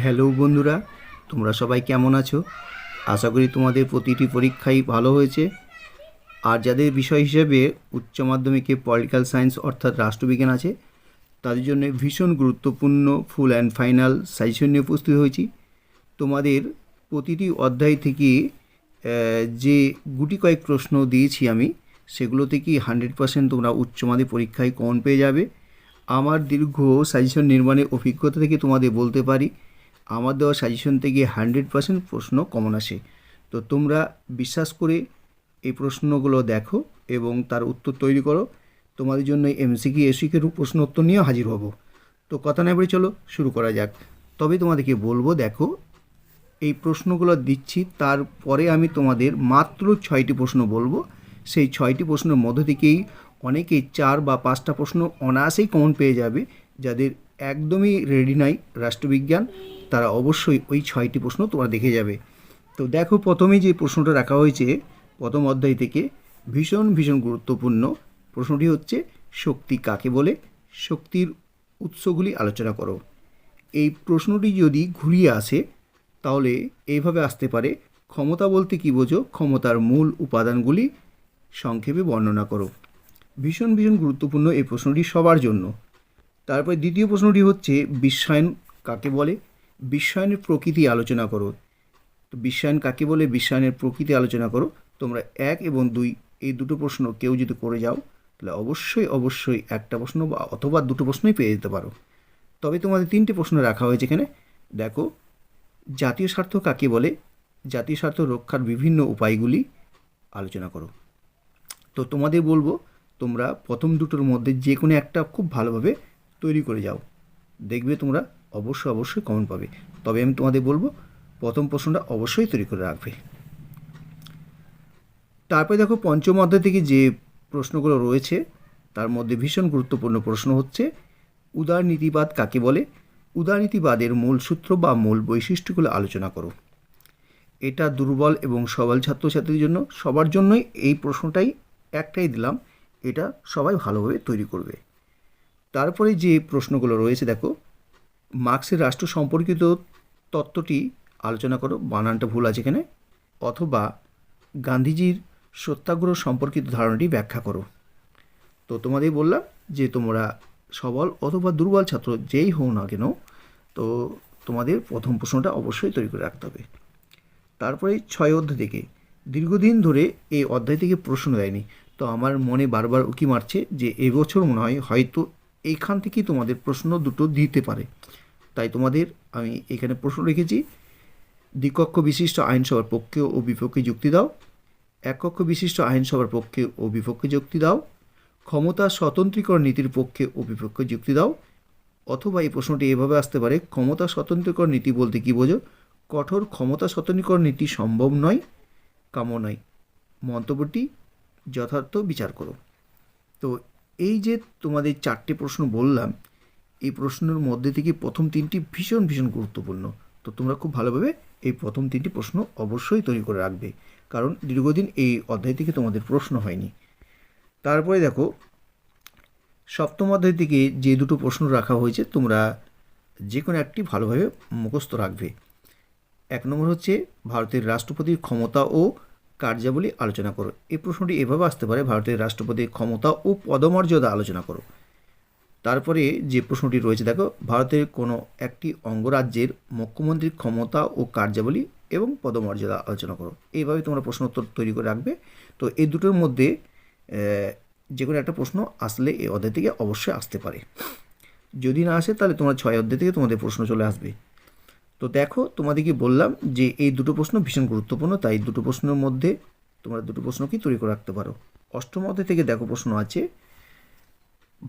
Hello বন্ধুরা, তোমরা সবাই কেমন আছো? আশা করি তোমাদের প্রতিটি পরীক্ষাই ভালো হয়েছে। আর যাদের বিষয় হিসেবে উচ্চ মাধ্যমিকে পলিটিক্যাল সায়েন্স অর্থাৎ রাষ্ট্রবিজ্ঞান আছে, তাদের জন্য ভীষণ গুরুত্বপূর্ণ ফুল অ্যান্ড ফাইনাল সাজেশন নিয়ে উপস্থিত হয়েছি। তোমাদের প্রতিটি অধ্যায় থেকে যে গুটি কয়েক প্রশ্ন দিয়েছি আমি, সেগুলো থেকেই হান্ড্রেড পার্সেন্ট তোমরা উচ্চ মাধ্যমিক পরীক্ষায় কমন পেয়ে যাবে। আমার দীর্ঘ সাজেশন নির্মাণের অভিজ্ঞতা থেকে তোমাদের বলতে পারি আমার দেওয়া সাজেশন থেকে হান্ড্রেড পার্সেন্ট প্রশ্ন কমন আসে। তো তোমরা বিশ্বাস করে এই প্রশ্নগুলো দেখো এবং তার উত্তর তৈরি করো। তোমাদের জন্য এমসিকি এসিকের প্রশ্ন উত্তর নিয়েও হাজির হব। তো কথা না বলে চলো শুরু করা যাক। তবে তোমাদেরকে বলব, দেখো, এই প্রশ্নগুলো দিচ্ছি, তারপরে আমি তোমাদের মাত্র ছয়টি প্রশ্ন বলব। সেই ছয়টি প্রশ্নের মধ্য থেকেই অনেকেই চার বা পাঁচটা প্রশ্ন অনায়াসেই কমন পেয়ে যাবে, যাদের একদমই রেডি নাই রাষ্ট্রবিজ্ঞান। তারা অবশ্যই ওই ছয়টি প্রশ্ন তোমরা দেখে যাবে। তো দেখো প্রথমেই যে প্রশ্নটা রাখা হয়েছে প্রথম অধ্যায় থেকে, ভীষণ ভীষণ গুরুত্বপূর্ণ প্রশ্নটি হচ্ছে, শক্তি কাকে বলে? শক্তির উৎসগুলি আলোচনা করো। এই প্রশ্নটি যদি ঘুরিয়ে আসে, তাহলে এইভাবে আসতে পারে, ক্ষমতা বলতে কী বোঝো? ক্ষমতার মূল উপাদানগুলি সংক্ষেপে বর্ণনা করো। ভীষণ ভীষণ গুরুত্বপূর্ণ এই প্রশ্নটি সবার জন্য। তারপরে দ্বিতীয় প্রশ্নটি হচ্ছে, বিশ্বায়ন কাকে বলে? বিশ্বায়নের প্রকৃতি আলোচনা করো। তো বিশ্বায়ন কাকে বলে? বিশ্বায়নের প্রকৃতি আলোচনা করো। তোমরা এক এবং দুই, এই দুটো প্রশ্ন কেউ যদি করে যাও, তাহলে অবশ্যই অবশ্যই একটা প্রশ্ন বা অথবা দুটো প্রশ্নই পেয়ে যেতে পারো। তবে তোমাদের তিনটে প্রশ্ন রাখা হয়েছে এখানে। দেখো, জাতীয় স্বার্থ কাকে বলে? জাতীয় স্বার্থ রক্ষার বিভিন্ন উপায়গুলি আলোচনা করো। তো তোমাদের বলব, তোমরা প্রথম দুটোর মধ্যে যে কোনো একটা খুব ভালোভাবে তৈরি করে যাও। দেখবে তোমরা অবশ্যই অবশ্যই কমন পাবে। তবে আমি তোমাদের বলব, প্রথম প্রশ্নটা অবশ্যই তৈরি করে রাখবে। তারপরে দেখো, পঞ্চম অধ্যায় থেকে যে প্রশ্নগুলো রয়েছে, তার মধ্যে ভীষণ গুরুত্বপূর্ণ প্রশ্ন হচ্ছে উদারনীতিবাদ কাকে বলে? উদারনীতিবাদের মূল সূত্র বা মূল বৈশিষ্ট্যগুলো আলোচনা করো। এটা দুর্বল এবং সবল ছাত্রছাত্রীদের জন্য, সবার জন্যই এই প্রশ্নটাই একটাই দিলাম, এটা সবাই ভালোভাবে তৈরি করবে। তারপরে যে প্রশ্নগুলো রয়েছে, দেখো মার্ক্সের রাষ্ট্র সম্পর্কিত তত্ত্বটি আলোচনা করো, বানানটা ভুল আছে এখানে, অথবা গান্ধীজির সত্যাগ্রহ সম্পর্কিত ধারণাটি ব্যাখ্যা করো। তো তোমাদের বললাম যে তোমরা সবল অথবা দুর্বল ছাত্র যেই হও না কেন, তো তোমাদের প্রথম প্রশ্নটা অবশ্যই তৈরি করে রাখতে হবে। তারপরে ছয় অধ্যায় থেকে, দীর্ঘদিন ধরে এই অধ্যায় থেকে প্রশ্ন দেয়নি, তো আমার মনে বারবার উকি মারছে যে এবছর মনে হয় হয়তো এইখান থেকেই তোমাদের প্রশ্ন দুটো দিতে পারে। তাই তোমাদের আমি এখানে প্রশ্ন রেখেছি, দ্বিকক্ষ বিশিষ্ট আইনসভার পক্ষে ও বিপক্ষে যুক্তি দাও। এককক্ষ বিশিষ্ট আইনসভার পক্ষে ও বিপক্ষে যুক্তি দাও। ক্ষমতা স্বতন্ত্রীকরণ নীতির পক্ষে ও বিপক্ষে যুক্তি দাও। অথবা এই প্রশ্নটি এভাবে আসতে পারে, ক্ষমতা স্বতন্ত্রীকরণ নীতি বলতে কী বোঝো? কঠোর ক্ষমতা স্বতন্ত্রীকরণ নীতি সম্ভব নয়, কাম্য নয়। মন্তব্যটি যথার্থ বিচার করো। তো এই যে তোমাদের চারটে প্রশ্ন বললাম, এই প্রশ্নের মধ্যে থেকে প্রথম তিনটি ভীষণ ভীষণ গুরুত্বপূর্ণ। তো তোমরা খুব ভালোভাবে এই প্রথম তিনটি প্রশ্ন অবশ্যই তৈরি করে রাখবে, কারণ দীর্ঘদিন এই অধ্যায় থেকে তোমাদের প্রশ্ন হয়নি। তারপরে দেখো, সপ্তম অধ্যায় থেকে যে দুটো প্রশ্ন রাখা হয়েছে, তোমরা যে কোনো একটি ভালোভাবে মুখস্থ রাখবে। এক নম্বর হচ্ছে, ভারতের রাষ্ট্রপতির ক্ষমতা ও কার্যাবলী আলোচনা করো। এই প্রশ্নটি এভাবে আসতে পারে, ভারতের রাষ্ট্রপতির ক্ষমতা ও পদমর্যাদা আলোচনা করো। তারপরে যে প্রশ্নটি রয়েছে, দেখো, ভারতের কোনো একটি অঙ্গরাজ্যের মুখ্যমন্ত্রীর ক্ষমতা ও কার্যাবলী এবং পদমর্যাদা আলোচনা করো। এইভাবে তোমরা প্রশ্ন উত্তর তৈরি করে রাখবে। তো এই দুটোর মধ্যে যে কোনো একটা প্রশ্ন আসলে এই অধ্যায় থেকে অবশ্যই আসতে পারে। যদি না আসে, তাহলে তোমার ছয় অধ্যায় থেকে তোমাদের প্রশ্ন চলে আসবে। তো দেখো, তোমাদেরকে বললাম যে এই দুটো প্রশ্ন ভীষণ গুরুত্বপূর্ণ, তাই দুটো প্রশ্নের মধ্যে তোমরা দুটো প্রশ্ন প্রশ্নকেই তৈরি করে রাখতে পারো। অষ্টম অধ্যায় থেকে দেখো প্রশ্ন আছে,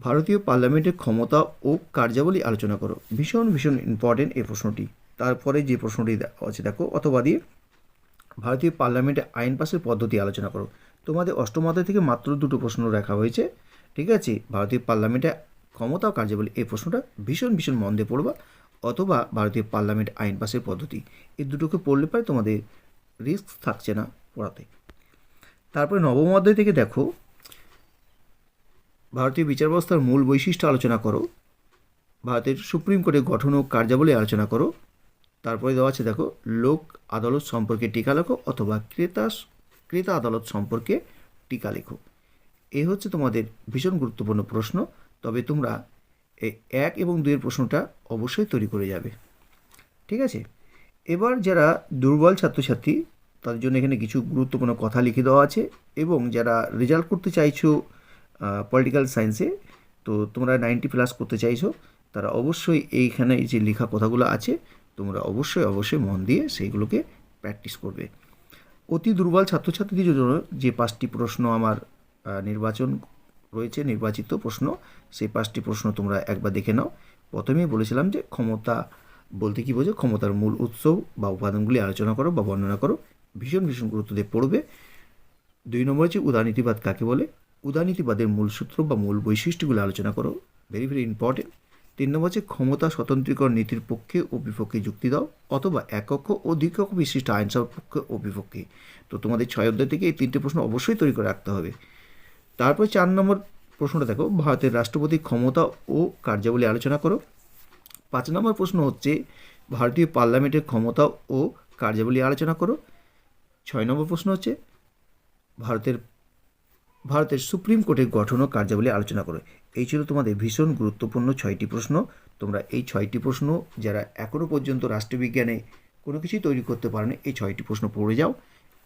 ভারতীয় পার্লামেন্টের ক্ষমতা ও কার্যাবলী আলোচনা করো। ভীষণ ভীষণ ইম্পর্টেন্ট এই প্রশ্নটি। তারপরে যে প্রশ্নটি আছে দেখো, অথবা দিয়ে ভারতীয় পার্লামেন্টে আইন পাশের পদ্ধতি আলোচনা করো। তোমাদের অষ্টম অধ্যায় থেকে মাত্র দুটো প্রশ্ন রাখা হয়েছে, ঠিক আছে? ভারতীয় পার্লামেন্টে ক্ষমতা ও কার্যাবলী, এই প্রশ্নটা ভীষণ ভীষণ মন দিয়ে পড়বা। অথবা ভারতীয় পার্লামেন্ট আইন পাশের পদ্ধতি, এই দুটোকে পড়লে পরে তোমাদের রিস্ক থাকছে না পড়াতে। তারপরে নবম অধ্যায় থেকে দেখো, ভারতীয় বিচার ব্যবস্থার মূল বৈশিষ্ট্য আলোচনা করো, ভারতের সুপ্রিম কোর্টের গঠন ও কার্যাবলী আলোচনা করো, তারপরে দেওয়া আছে দেখো, লোক আদালত সম্পর্কে টিকা লেখো অথবা ক্রেতা ক্রেতা আদালত সম্পর্কে টিকা লেখো। এ হচ্ছে তোমাদের ভীষণ গুরুত্বপূর্ণ প্রশ্ন, তবে তোমরা এই এক এবং দুইয়ের প্রশ্নটা অবশ্যই তৈরি করে যাবে। ঠিক আছে? এবার যারা দুর্বল ছাত্রছাত্রী, তাদের জন্য এখানে কিছু গুরুত্বপূর্ণ কথা লিখে দেওয়া আছে এবং যারা রেজাল্ট করতে চাইছো পলিটিক্যাল সায়েন্সে তো তোমরা নাইনটি প্লাস করতে চাইছো, তারা অবশ্যই এইখানে যে লেখা কথাগুলো আছে, তোমরা অবশ্যই অবশ্যই মন দিয়ে সেইগুলোকে প্র্যাকটিস করবে। অতি দুর্বল ছাত্রছাত্রীদের জন্য যে পাঁচটি প্রশ্ন আমার নির্বাচন রয়েছে নির্বাচিত প্রশ্ন। সেই পাঁচটি প্রশ্ন তোমরা একবার দেখে নাও। প্রথমেই বলেছিলাম যে ক্ষমতা বলতে কি বোঝো? ক্ষমতার মূল উৎস বা উপাদানগুলি আলোচনা করো বা বর্ণনা করো। ভীষণ ভীষণ গুরুত্ব দিয়ে পড়বে। দুই নম্বর হচ্ছে উদারনীতিবাদ কাকে বলে? উদারনীতিবাদের মূল সূত্র বা মূল বৈশিষ্ট্যগুলো আলোচনা করো। ভেরি ভেরি ইম্পর্টেন্ট তিন নম্বর হচ্ছে ক্ষমতা স্বতন্ত্রীকরণ নীতির পক্ষে ও বিপক্ষে যুক্তি দাও অথবা একক ও দ্বিকক বিশিষ্ট আইনসভার পক্ষে ও বিপক্ষে। তো তোমাদের ছয় অধ্যায় থেকে এই তিনটে প্রশ্ন অবশ্যই তৈরি করে রাখতে হবে। তারপর চার নম্বর প্রশ্নটা দেখো, ভারতের রাষ্ট্রপতির ক্ষমতা ও কার্যাবলী আলোচনা করো। পাঁচ নম্বর প্রশ্ন হচ্ছে, ভারতীয় পার্লামেন্টের ক্ষমতা ও কার্যাবলী আলোচনা করো। ছয় নম্বর প্রশ্ন হচ্ছে, ভারতের ভারতের সুপ্রিম কোর্টের গঠন ও কার্যাবলী আলোচনা করো। এই ছিল তোমাদের ভীষণ গুরুত্বপূর্ণ ছয়টি প্রশ্ন। তোমরা এই ছয়টি প্রশ্ন যারা এখনও পর্যন্ত রাষ্ট্রবিজ্ঞানে কোনো কিছুই তৈরি করতে পারোনি, এই ছয়টি প্রশ্ন পড়ে যাও।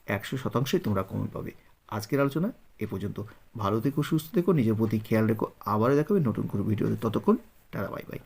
একশো শতাংশই তোমরা কমন পাবে। আজকের আলোচনা এ পর্যন্ত। ভালো থেকো, সুস্থ থেকো, নিজের প্রতি খেয়াল রেখো। আবারও দেখাবে নতুন কোনো ভিডিওতে। ততক্ষণ, টাটা, বাই বাই।